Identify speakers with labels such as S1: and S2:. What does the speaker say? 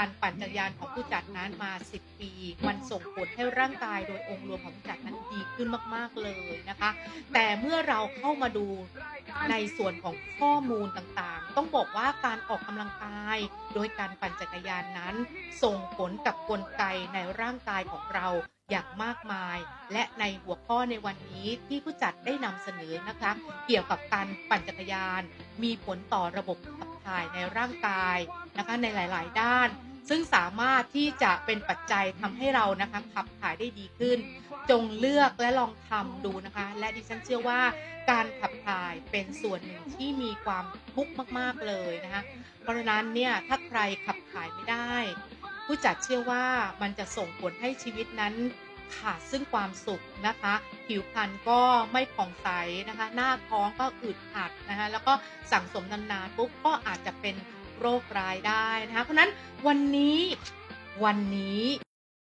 S1: การปั่นจักรยานของผู้จัดนั้นมา 10 ปี มันส่งผลให้ร่างกายโดยองค์รวมของผู้จัดนั้นดีขึ้นมาก ๆ เลยนะคะ แต่เมื่อเราเข้ามาดูในส่วนของข้อมูลต่างๆ ต้องบอกว่าการออกกำลังกาย โดยการปั่นจักรยานนั้น ส่งผลกับกลไกในร่างกายของเรา อย่างมากมาย และในหัวข้อในวันนี้ที่ผู้จัดได้นำเสนอนะคะเกี่ยวกับการปั่นจักรยาน มีผลต่อระบบขับถ่ายในร่างกายนะคะในหลาย ๆ ด้าน ซึ่งสามารถที่จะเป็นปัจจัยทำให้เรานะคะขับถ่ายได้ดีขึ้น จงเลือกและลองทำดูนะคะ และดิฉันเชื่อว่าการขับถ่ายเป็นส่วนหนึ่งที่มีความทุกข์มาก ๆ เลยนะคะเพราะฉะนั้นเนี่ยถ้าใครขับถ่ายไม่ได้ ผู้จัดเชื่อว่ามันจะส่งผลให้ชีวิตนั้นขาดซึ่งความสุขนะคะ ผิวพรรณก็ไม่ผ่องใสนะคะ หน้าท้องก็อึดอัดนะคะแล้วก็สั่งสมนานๆปุ๊บก็อาจจะเป็นโรคร้ายได้นะคะเพราะฉะนั้นวันนี้วันนี้